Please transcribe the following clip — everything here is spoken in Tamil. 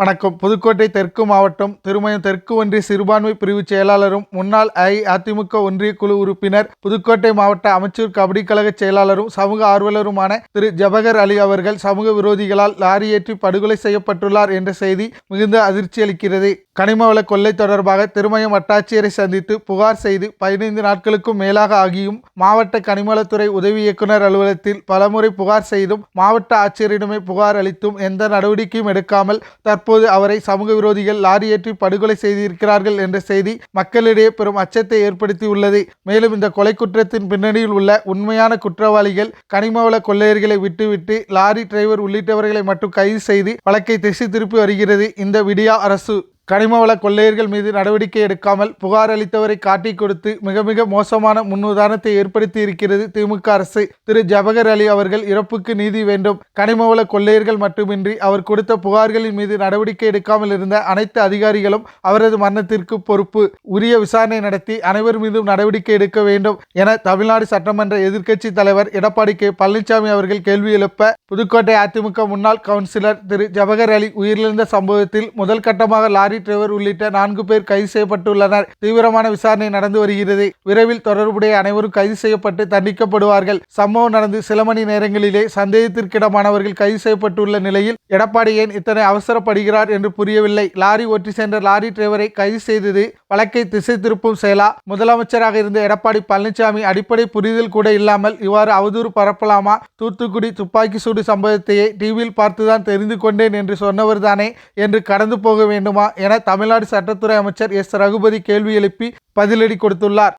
வணக்கம். புதுக்கோட்டை தெற்கு மாவட்டம் திருமயம் தெற்கு ஒன்றிய சிறுபான்மை பிரிவு செயலாளரும் முன்னாள் அஇஅதிமுக ஒன்றிய குழு உறுப்பினர் புதுக்கோட்டை மாவட்ட அமைச்சர் கபடி கழக செயலாளரும் சமூக ஆர்வலருமான திரு. ஜபகர் அலி அவர்கள் சமூக விரோதிகளால் லாரி ஏற்றி படுகொலை செய்யப்பட்டுள்ளார் என்ற செய்தி மிகுந்த அதிர்ச்சி அளிக்கிறது. கனிமவள கொள்ளை தொடர்பாக திருமயம் வட்டாட்சியரை சந்தித்து புகார் செய்து பதினைந்து நாட்களுக்கும் மேலாக ஆகியும் மாவட்ட கனிமவளத்துறை உதவி இயக்குனர் அலுவலகத்தில் பலமுறை புகார் செய்தும் மாவட்ட ஆட்சியரிடமே புகார் அளித்தும் எந்த நடவடிக்கையும் எடுக்காமல் தற்போது அவரை சமூக விரோதிகள் லாரி ஏற்றி படுகொலை செய்திருக்கிறார்கள் என்ற செய்தி மக்களிடையே பெரும் அச்சத்தை ஏற்படுத்தியுள்ளது. மேலும் இந்த கொலை குற்றத்தின் பின்னணியில் உள்ள உண்மையான குற்றவாளிகள் கனிமவள கொள்ளையர்களை விட்டுவிட்டு லாரி டிரைவர் உள்ளிட்டவர்களை மட்டும் கைது செய்து வழக்கை திசை திருப்பி வருகிறது. இந்த விடியா அரசு. கனிமவள கொள்ளையர்கள் மீது நடவடிக்கை எடுக்காமல் புகார் அளித்தவரை காட்டிக் கொடுத்து மிக மிக மோசமான முன்னுதாரணத்தை ஏற்படுத்தி இருக்கிறது திமுக அரசு. திரு. ஜபகர் அலி அவர்கள் இறப்புக்கு நீதி வேண்டும். கனிமவள கொள்ளையர்கள் மட்டுமின்றி அவர் கொடுத்த புகார்களின் மீது நடவடிக்கை எடுக்காமல் இருந்த அனைத்து அதிகாரிகளும் அவரது மரணத்திற்கு பொறுப்பு. உரிய விசாரணை நடத்தி அனைவர் மீதும் நடவடிக்கை எடுக்க வேண்டும் என தமிழ்நாடு சட்டமன்ற எதிர்க்கட்சி தலைவர் எடப்பாடி கே. பழனிசாமி அவர்கள் கேள்வி எழுப்ப புதுக்கோட்டை அதிமுக முன்னாள் கவுன்சிலர் திரு. ஜபகர் அலி உயிரிழந்த சம்பவத்தில் முதல் கட்டமாக லாரி டிரைவர் உள்ளிட்ட நான்கு பேர் கைது செய்யப்பட்டுள்ளனர். தீவிரமான விசாரணை நடந்து வருகிறது. விரைவில் தொடர்புடைய அனைவரும் கைது செய்யப்பட்டு தண்டிக்கப்படுவார்கள். சம்பவம் நடந்து சில மணி நேரங்களிலே சந்தேகத்திற்கிடமானவர்கள் கைது செய்யப்பட்டுள்ள நிலையில் எடப்பாடி ஏன் இத்தனை அவசரப்படுகிறார் என்று புரியவில்லை. லாரி ஓட்டி சென்ற லாரி டிரைவரை கைது செய்தது வழக்கை திசை திருப்பும் செயலா? முதலமைச்சராக இருந்த எடப்பாடி பழனிசாமி அடிப்படை புரிதல் கூட இல்லாமல் இவ்வாறு அவதூறு பரப்பலாமா? தூத்துக்குடி துப்பாக்கி சூடு சம்பவத்தையே டிவியில் பார்த்துதான் தெரிந்து கொண்டேன் என்று சொன்னவர்தானே? என்று கடந்து போக வேண்டுமா? என தமிழ்நாடு சட்டத்துறை அமைச்சர் எஸ் ரகுபதி கேள்வி எழுப்பி பதிலடி கொடுத்துள்ளார்.